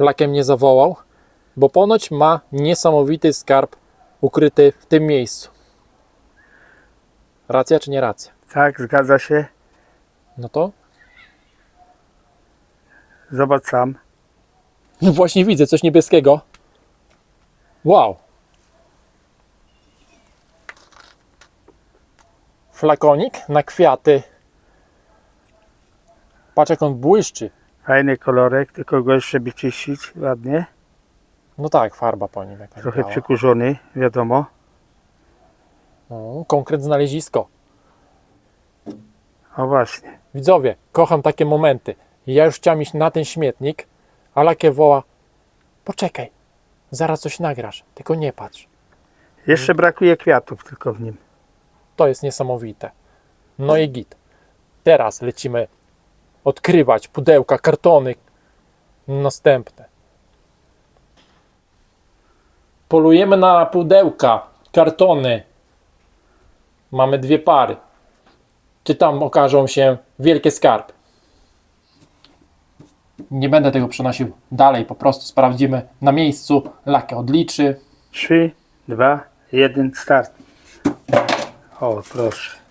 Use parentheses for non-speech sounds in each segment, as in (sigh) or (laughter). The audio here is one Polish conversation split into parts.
lakiem nie zawołał, bo ponoć ma niesamowity skarb ukryty w tym miejscu. Racja czy nie racja? Tak, zgadza się. No to Zobacz sam. no właśnie widzę coś niebieskiego. Wow. Flakonik na kwiaty. Patrz jak on błyszczy. Fajny kolorek, tylko go jeszcze by czyścić ładnie. No tak, farba po nim jakaś Trochę biała. przykurzony, wiadomo. No, konkret znalezisko. O właśnie. Widzowie, kocham takie momenty. Ja już chciałem iść na ten śmietnik, a Lakie woła poczekaj, zaraz coś nagrasz, tylko nie patrz. Jeszcze brakuje kwiatów tylko w nim. To jest niesamowite. No i git. Teraz lecimy odkrywać pudełka, kartony następne. Polujemy na pudełka, kartony. Mamy dwie pary. Czy tam okażą się wielkie skarby? Nie będę tego przenosił dalej, po prostu sprawdzimy na miejscu. Lakę odliczy. 3, 2, 1, start. O, proszę.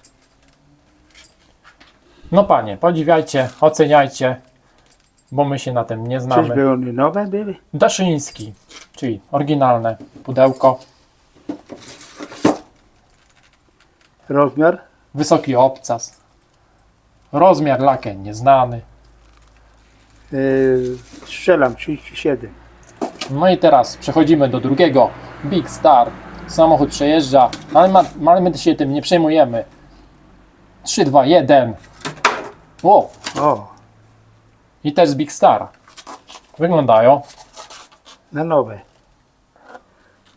No panie, podziwiajcie, oceniajcie, bo my się na tym nie znamy. Czyżby one nowe były? Daszyński, czyli oryginalne pudełko, Rozmiar? wysoki obcas, rozmiar lakier nieznany. Yy, strzelam 37. No i teraz przechodzimy do drugiego, Big Star. Samochód przejeżdża, ale, ma, ale my się tym nie przejmujemy. 3, 2, 1. O, O, i też z Big Star. Wyglądają. na nowe.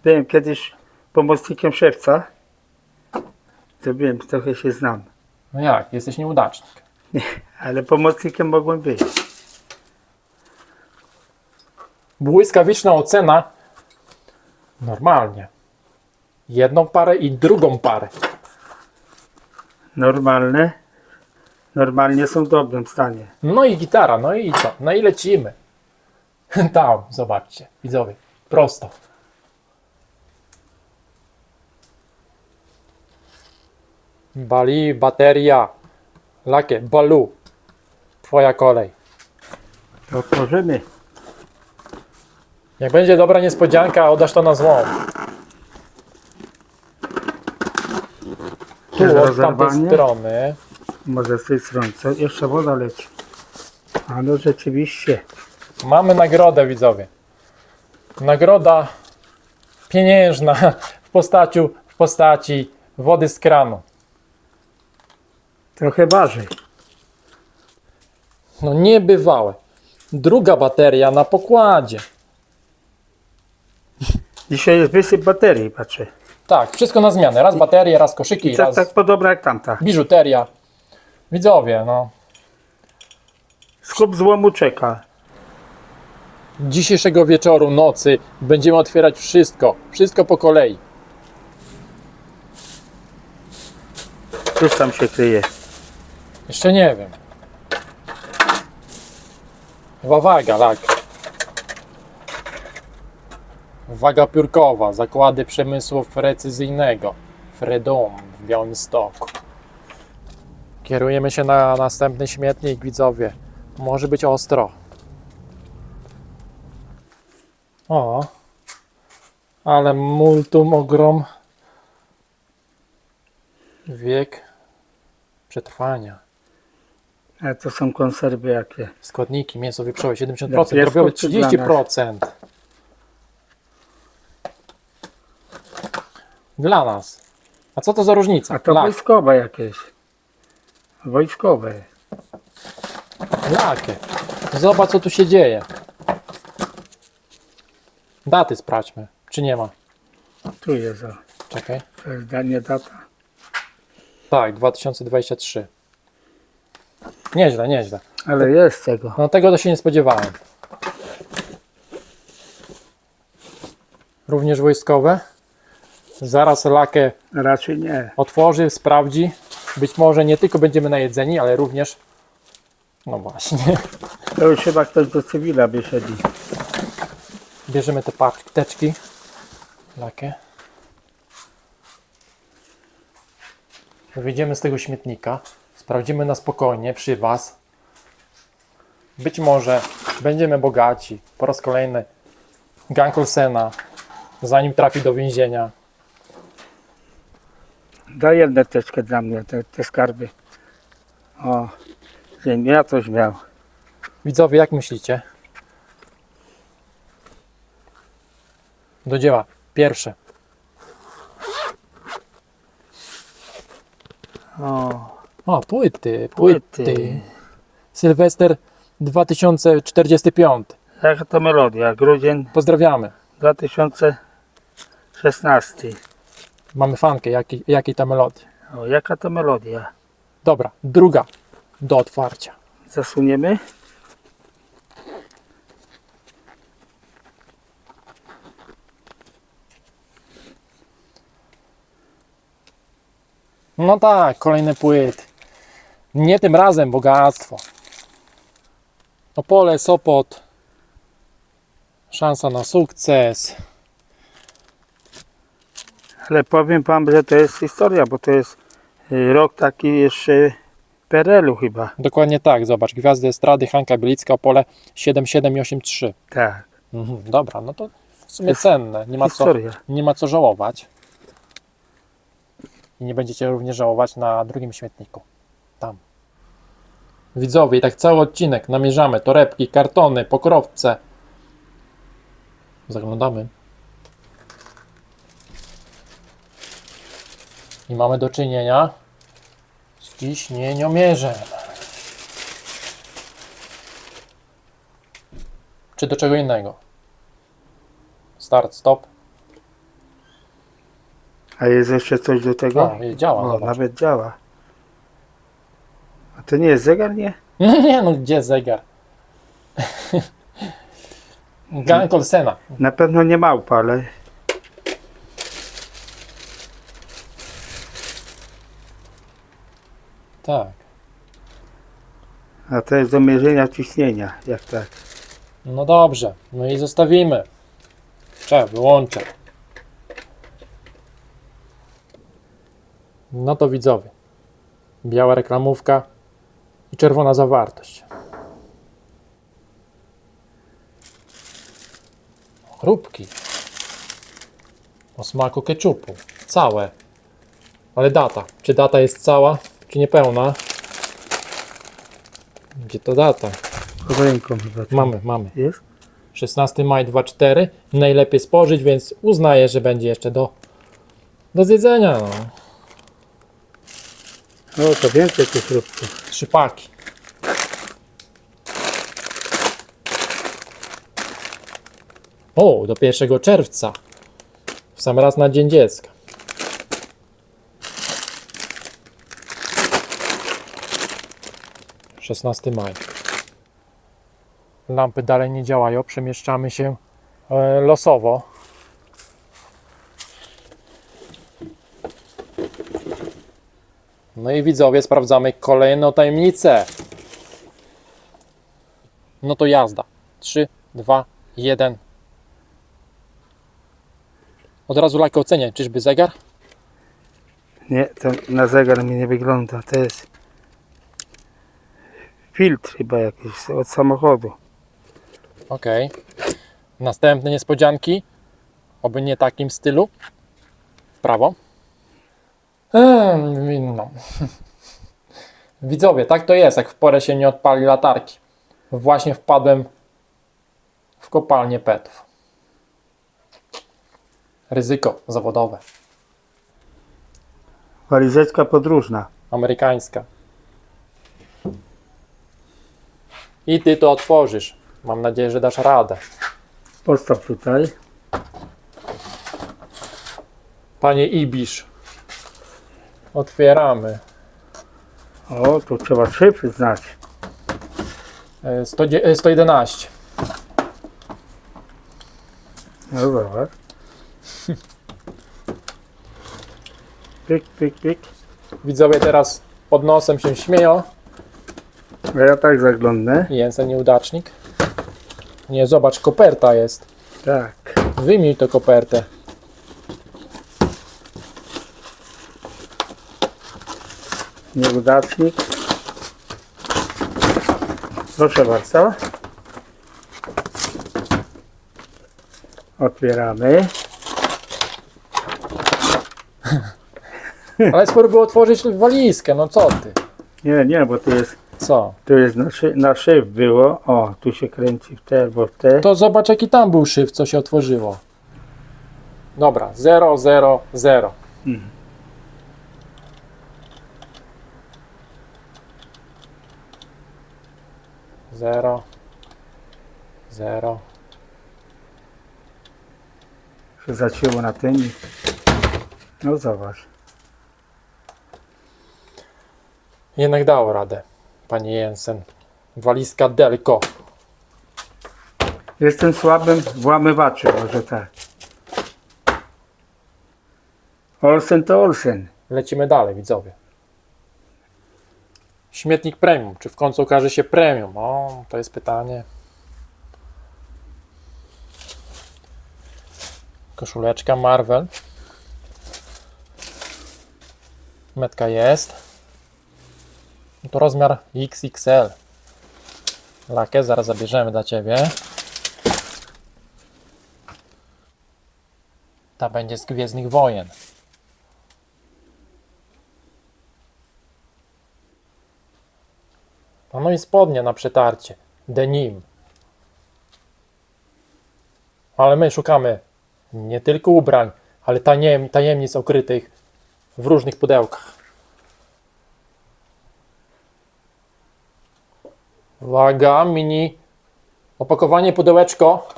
Byłem kiedyś pomocnikiem szewca. To byłem, trochę się znam. No jak, jesteś nieudacznik. Ale pomocnikiem mogłem być. Błyskawiczna ocena. Normalnie. Jedną parę i drugą parę. Normalne. Normalnie są w dobrym stanie. No i gitara, no i co? No i lecimy. (laughs) Tam, zobaczcie, widzowie, prosto. Bali, bateria, lakie, balu. Twoja kolej. To otworzymy. Jak będzie dobra niespodzianka, oddasz to na złą. Tu od tamtej rozerwanie? strony. Może z tej strony. Co? Jeszcze woda leci. A no rzeczywiście. Mamy nagrodę, widzowie. Nagroda pieniężna w postaci, w postaci wody z kranu. Trochę waży. No niebywałe. Druga bateria na pokładzie. Dzisiaj jest wysyp baterii, patrzę. Tak, wszystko na zmianę. Raz baterie, raz koszyki, I tak, raz tak podobna jak tamta. biżuteria. Widzowie, no. Skup złomu czeka. Dzisiejszego wieczoru, nocy będziemy otwierać wszystko. Wszystko po kolei. Cóż tam się kryje? Jeszcze nie wiem. Chyba waga, tak. Waga piórkowa, zakłady przemysłu precyzyjnego. Fredom w Białymstoku. Kierujemy się na następny śmietnik, widzowie. Może być ostro. O, ale multum ogrom. Wiek przetrwania. A to są konserwy jakie? Składniki, mięso wieprzowe 70%, Dla piesków drobiowe czy dla 30%. Dla nas. A co to za różnica? A to Lak, wojskowe jakieś. Wojskowe. lakie. Zobacz co tu się dzieje. Daty sprawdźmy, czy nie ma. Tu jest o. Czekaj. To jest danie data. Tak, 2023. Nieźle, nieźle. Ale jest tego. No tego to się nie spodziewałem. Również wojskowe. Zaraz lakę Raczej nie. otworzy, sprawdzi. Być może nie tylko będziemy najedzeni, ale również. No właśnie. (laughs) To już chyba ktoś do cywila wyszedł. Bierzemy te paczki, lakie. Wyjdziemy z tego śmietnika, sprawdzimy na spokojnie przy Was. Być może będziemy bogaci. Po raz kolejny gang Olsena, zanim trafi do więzienia. Daj jedną teczkę dla mnie, te, te skarby. O, żebym ja coś miał. Widzowie, jak myślicie? Do dzieła. Pierwsze. O, O, płyty, płyty. Płyty. Sylwester 2045. jaka to melodia? Grudzień Pozdrawiamy. 2016. Mamy fankę, jakiej, jakiej ta melodia. O, jaka to melodia? Dobra, druga do otwarcia. Zasuniemy? No tak, kolejne płyty. Nie tym razem bogactwo. Opole, Sopot. Szansa na sukces. Ale powiem wam, że to jest historia, bo to jest y, rok taki jeszcze PRL-u chyba. Dokładnie tak, zobacz. Gwiazdy Estrady, Hanka Bielicka, Opole 77 i 83. Tak, Mhm, dobra, no to w sumie jest cenne. Nie ma, co, nie ma co żałować. I nie będziecie również żałować na drugim śmietniku. Tam. Widzowie, i tak cały odcinek namierzamy. Torebki, kartony, pokrowce. Zaglądamy. I mamy do czynienia z ciśnieniomierzem. Czy do czego innego? Start, stop. A jest jeszcze coś do tego? O, działa, o, zobacz. nawet działa. A to nie jest zegar, nie? (laughs) Nie no, gdzie zegar? (laughs) Gang Olsena. Na pewno nie małpa, ale Tak. a to jest do mierzenia ciśnienia, jak tak. No dobrze. No i zostawimy. Trzeba, wyłączę. No to widzowie. Biała reklamówka i czerwona zawartość. Chrupki. O smaku keczupu. Całe. Ale data. Czy data jest cała, czy niepełna? Gdzie to data? Pod ręką chyba. co? Mamy, mamy. Jest? 16 maj 24. Najlepiej spożyć, więc uznaję, że będzie jeszcze do, do zjedzenia. No. O, to więcej tych chrupków. Trzy paki. O, do 1 czerwca. W sam raz na Dzień Dziecka. Szesnasty maj. Lampy dalej nie działają. Przemieszczamy się e, losowo. No i widzowie, sprawdzamy kolejną tajemnicę. No to jazda. 3, 2, 1. Od razu lajkę ocenię. Czyżby zegar? Nie, to na zegar mi nie wygląda. To jest filtr chyba jakiś od samochodu. Ok. Następne niespodzianki. Oby nie takim stylu. W prawo. No. (laughs) Widzowie, tak to jest, jak w porę się nie odpali latarki. Właśnie wpadłem w kopalnię petów. Ryzyko zawodowe. Walizeczka podróżna. amerykańska. I ty to otworzysz. Mam nadzieję, że dasz radę. Postaw tutaj. Panie Ibisz. Otwieramy. O, tu trzeba szyfry znać. E, 100, e, 111. No zobacz. Pik, pik, pik. Widzowie teraz pod nosem się śmieją. A ja tak zaglądnę. Jensen nieudacznik. Nie, zobacz, koperta jest. Tak. Wyjmij tę kopertę. Nieudacznik. Proszę bardzo. Otwieramy. (laughs) Ale spróbuj otworzyć walizkę, no co ty? Nie, nie, bo to jest, Co? to jest na, szy, na szyb było. O, tu się kręci w te albo w te. To zobacz jaki tam był szyf, co się otworzyło. Dobra, 0, 0, 0. Mhm. Zero, zero. się zacięło na tym. No zobacz. Jednak dało radę, panie Jensen. Walizka Delco. Jestem słabym włamywaczem, może tak. Olsen to Olsen. Lecimy dalej, widzowie. Śmietnik premium. Czy w końcu okaże się premium? O, to jest pytanie. Koszuleczka Marvel. Metka jest. No To rozmiar XXL. Lakę zaraz zabierzemy dla Ciebie. Ta będzie z Gwiezdnych Wojen. No i spodnie na przetarcie. Denim. Ale my szukamy nie tylko ubrań, ale tajem, tajemnic ukrytych w różnych pudełkach. Uwaga, mini opakowanie pudełeczko.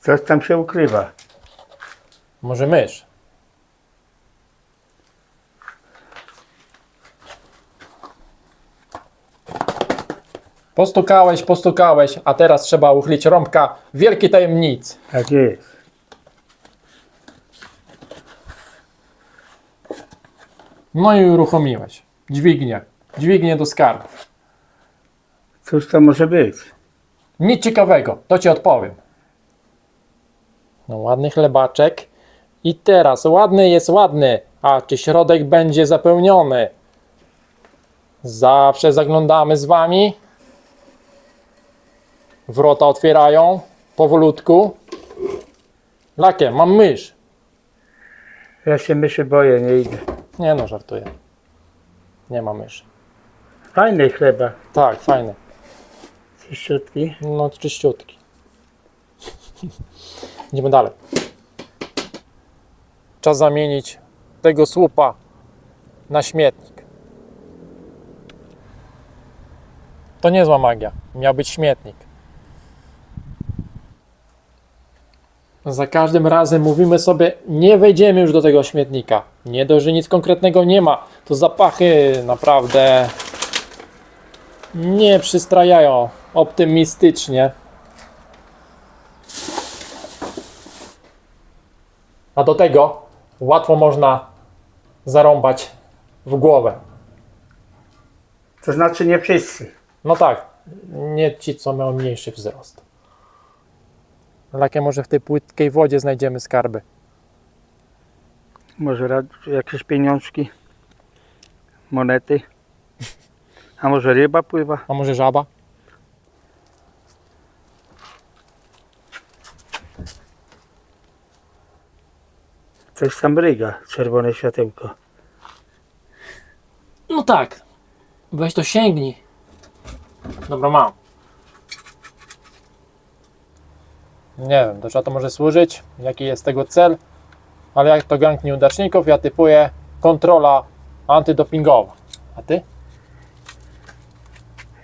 Coś tam się ukrywa. Może mysz? Postukałeś, postukałeś, a teraz trzeba uchylić rąbka wielkiej tajemnicy. Tak jest. No i uruchomiłeś. Dźwignię. Dźwignię do skarbów. Cóż to może być? Nic ciekawego, to ci odpowiem. No ładny chlebaczek. I teraz ładny jest ładny, a czy środek będzie zapełniony? Zawsze zaglądamy z wami. Wrota otwierają powolutku. Lakie, mam mysz. Ja się myszy boję, nie idę. Nie no, żartuję. Nie ma myszy. Fajny chleba. Tak, fajny. Czyściutki. No, czyściutki. (laughs) Idziemy dalej. Czas zamienić tego słupa na śmietnik. To niezła magia. Miał być śmietnik. Za każdym razem mówimy sobie, nie wejdziemy już do tego śmietnika. Nie dość, że nic konkretnego nie ma, to zapachy naprawdę nie przystrajają optymistycznie. A do tego łatwo można zarąbać w głowę. To znaczy nie wszyscy. No tak, nie ci, co mają mniejszy wzrost. Lakie może w tej płytkiej wodzie znajdziemy skarby. Może jakieś pieniążki. Monety. A może ryba pływa? A może żaba? Coś tam bryga. Czerwone światełko. No tak. Weź to sięgnij. Dobra, mam. Nie wiem, do czego to może służyć, jaki jest tego cel, ale jak to gang nieudaczników, ja typuję kontrola antydopingowa. A ty?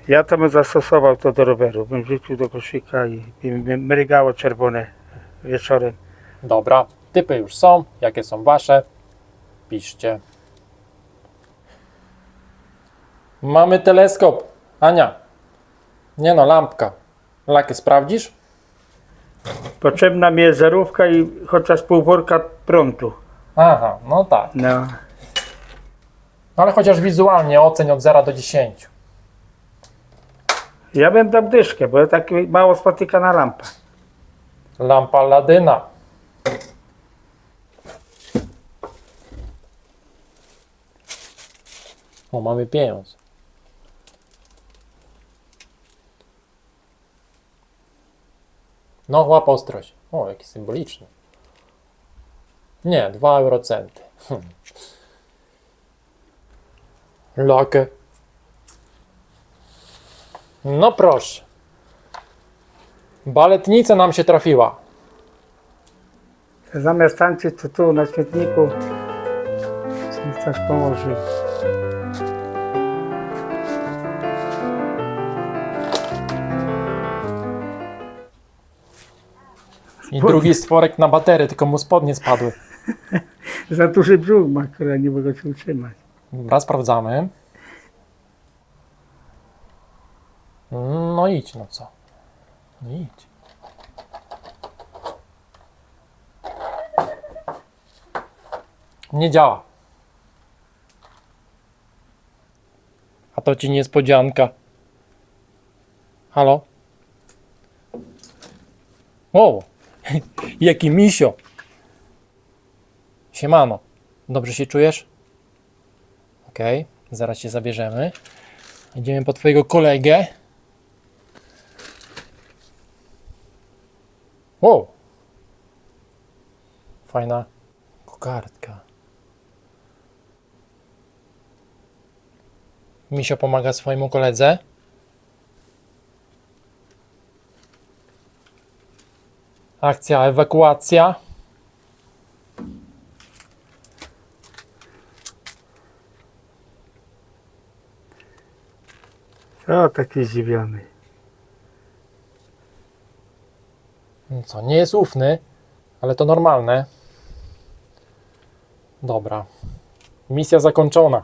Ja to bym zastosował to do roweru. Bym wrzucił do koszyka i i mrygało czerwone wieczorem. Dobra, typy już są. Jakie są wasze? Piszcie. Mamy teleskop. Ania. Nie no, lampka. Lakę sprawdzisz? Potrzebna mi jest żarówka i chociaż pół worka prądu. Aha, no tak. No, No ale chociaż wizualnie oceń od 0 do 10. Ja bym dał dyszkę, bo tak mało spotykana lampa. Lampa Ladyna. O, mamy pieniądz. No, łap ostrość. O, jaki symboliczny. Nie, 2 eurocenty. Hm. No proszę. Baletnica nam się trafiła. Zamiast tańczyć, to tu na śmietniku ci coś położył. I drugi stworek na batery, tylko mu spodnie spadły. (laughs) Za duży brzuch ma, który nie mogę się utrzymać. Dobra, sprawdzamy. No idź, no co? No idź. Nie działa. A to ci niespodzianka. Halo? O! (laughs) Jaki misio! Siemano. Dobrze się czujesz? Okej, zaraz cię zabierzemy. Idziemy po twojego kolegę. Wow! Fajna kokardka. Misio pomaga swojemu koledze. Akcja ewakuacja. O, taki zdziwiony. No Co, nie jest ufny, ale to normalne. Dobra. Misja zakończona.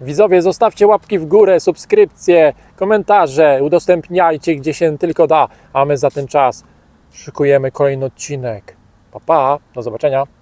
Widzowie, zostawcie łapki w górę, subskrypcje, komentarze, udostępniajcie gdzie się tylko da, a my za ten czas szykujemy kolejny odcinek. Pa, pa, do zobaczenia.